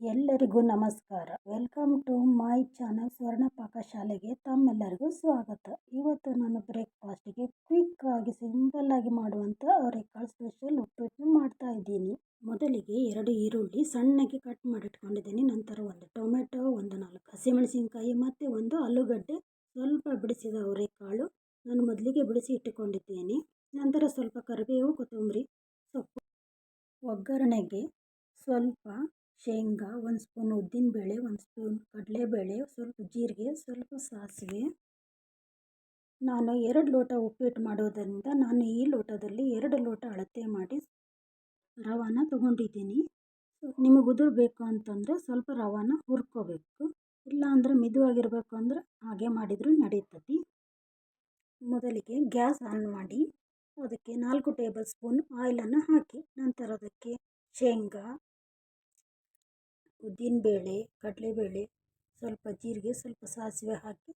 ಎಲ್ಲರಿಗೂ ನಮಸ್ಕಾರ. Welcome to my channel ಸ್ವರ್ಣ ಪಾಕಶಾಲೆಗೆ ತಮ್ಮೆಲ್ಲರಿಗೂ ಸ್ವಾಗತ. ಇವತ್ತು ನಾನು ಬ್ರೇಕ್ಫಾಸ್ಟ್ಗೆ ಕ್ವಿಕ್ ಆಗಿ ಸಿಂಪಲ್ ಆಗಿ ಮಾಡುವಂಥ ಅವರೆಕಾಳು ಸ್ಪೆಷಲ್ ಉಪ್ಪಿಟ್ಟು ಮಾಡ್ತಾ ಇದ್ದೀನಿ. ಮೊದಲಿಗೆ ಎರಡು ಈರುಳ್ಳಿ ಸಣ್ಣಗೆ ಕಟ್ ಮಾಡಿಟ್ಕೊಂಡಿದ್ದೀನಿ. ನಂತರ ಒಂದು ಟೊಮೆಟೊ, ಒಂದು ನಾಲ್ಕು ಹಸಿಮೆಣಸಿನಕಾಯಿ ಮತ್ತು ಒಂದು ಆಲೂಗಡ್ಡೆ. ಸ್ವಲ್ಪ ಬಿಡಿಸಿದ ಅವರೆಕಾಳು ನಾನು ಮೊದಲಿಗೆ ಬಿಡಿಸಿ ಇಟ್ಟುಕೊಂಡಿದ್ದೇನೆ. ನಂತರ ಸ್ವಲ್ಪ ಕರಿಬೇವು, ಕೊತ್ತಂಬರಿ ಸೊಪ್ಪು, ಒಗ್ಗರಣೆಗೆ ಸ್ವಲ್ಪ ಶೇಂಗಾ, ಒಂದು ಸ್ಪೂನ್ ಉದ್ದಿನ ಬೇಳೆ, ಒಂದು ಸ್ಪೂನ್ ಕಡಲೆಬೇಳೆ ಸ್ವಲ್ಪ ಜೀರಿಗೆ, ಸ್ವಲ್ಪ ಸಾಸಿವೆ. ನಾನು ಎರಡು ಲೋಟ ಉಪ್ಪಿಟ್ಟು ಮಾಡೋದರಿಂದ ನಾನು ಈ ಲೋಟದಲ್ಲಿ ಎರಡು ಲೋಟ ಅಳತೆ ಮಾಡಿ ರವಾನ ತೊಗೊಂಡಿದ್ದೀನಿ. ನಿಮಗೆ ಉದುರಬೇಕು ಅಂತಂದರೆ ಸ್ವಲ್ಪ ರವಾನ ಹುರ್ಕೋಬೇಕು. ಇಲ್ಲ ಅಂದರೆ ಮಿದುವಾಗಿರಬೇಕು ಅಂದರೆ ಹಾಗೆ ಮಾಡಿದರೂ ನಡೀತದೆ ಮೊದಲಿಗೆ ಗ್ಯಾಸ್ ಆನ್ ಮಾಡಿ ಅದಕ್ಕೆ ನಾಲ್ಕು ಟೇಬಲ್ ಸ್ಪೂನ್ ಆಯಿಲನ್ನು ಹಾಕಿ ನಂತರ ಅದಕ್ಕೆ ಶೇಂಗಾ ಉದ್ದಿನಬೇಳೆ ಕಡಲೆಬೇಳೆ ಸ್ವಲ್ಪ ಜೀರಿಗೆ, ಸ್ವಲ್ಪ ಸಾಸಿವೆ ಹಾಕಿ,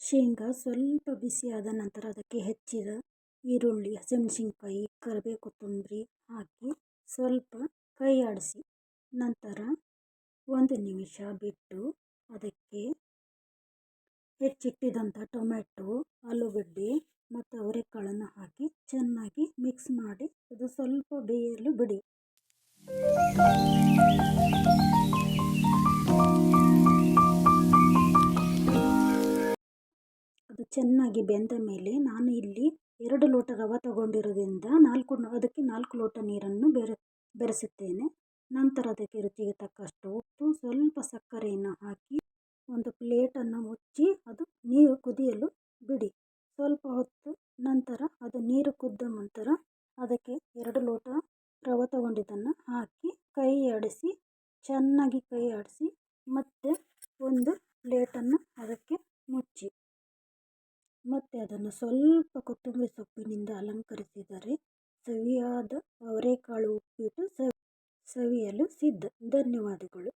ಶೇಂಗಾ ಸ್ವಲ್ಪ ಬಿಸಿಯಾದ ನಂತರ ಅದಕ್ಕೆ ಹೆಚ್ಚಿದ ಈರುಳ್ಳಿ, ಹಸಿಮೆಣಸಿನ್ಕಾಯಿ, ಕರಿಬೇವು ಕೊತ್ತಂಬರಿ ಹಾಕಿ ಸ್ವಲ್ಪ ಕೈ ಆಡಿಸಿ, ನಂತರ ಒಂದು ನಿಮಿಷ ಬಿಟ್ಟು ಅದಕ್ಕೆ ಹೆಚ್ಚಿಟ್ಟಿದಂಥ ಟೊಮೆಟೊ ಆಲೂಗಡ್ಡೆ ಮತ್ತು ಅವರೆಕಾಳನ್ನು ಹಾಕಿ ಚೆನ್ನಾಗಿ ಮಿಕ್ಸ್ ಮಾಡಿ, ಅದು ಸ್ವಲ್ಪ ಬೇಯಲು ಬಿಡಿ. ಅದು ಚೆನ್ನಾಗಿ ಬೆಂದ ಮೇಲೆ ನಾನು ಇಲ್ಲಿ ಎರಡು ಲೋಟ ರವೆ ತಗೊಂಡಿರೋದ್ರಿಂದ ನಾಲ್ಕು ಅದಕ್ಕೆ ನಾಲ್ಕು ಲೋಟ ನೀರನ್ನು ಬೆರೆ ಬೆರೆಸುತ್ತೇನೆ. ನಂತರ ಅದಕ್ಕೆ ರುಚಿಗೆ ತಕ್ಕಷ್ಟು ಉಪ್ಪು, ಸ್ವಲ್ಪ ಸಕ್ಕರೆಯನ್ನು ಹಾಕಿ ಒಂದು ಪ್ಲೇಟನ್ನು ಮುಚ್ಚಿ ಅದು ನೀರು ಕುದಿಯಲು ಬಿಡಿ. ಸ್ವಲ್ಪ ಹೊತ್ತು ನಂತರ ಅದು ನೀರು ಕುದ್ದ ನಂತರ ಅದಕ್ಕೆ ಎರಡು ಲೋಟ ರವೆ ತಗೊಂಡಿದ್ದನ್ನು ಕೈ ಆಡಿಸಿ ಚೆನ್ನಾಗಿ ಕೈ ಆಡಿಸಿ ಮತ್ತೆ ಒಂದು ಪ್ಲೇಟನ್ನು ಅದಕ್ಕೆ ಮುಚ್ಚಿ. ಮತ್ತೆ ಅದನ್ನು ಸ್ವಲ್ಪ ಕೊತ್ತಂಬರಿ ಸೊಪ್ಪಿನಿಂದ ಅಲಂಕರಿಸಿದರೆ ಸವಿಯಾದ ಅವರೆಕಾಳು ಉಪ್ಪಿಟ್ಟು ಸವಿಯಲು ಸಿದ್ಧ. ಧನ್ಯವಾದಗಳು.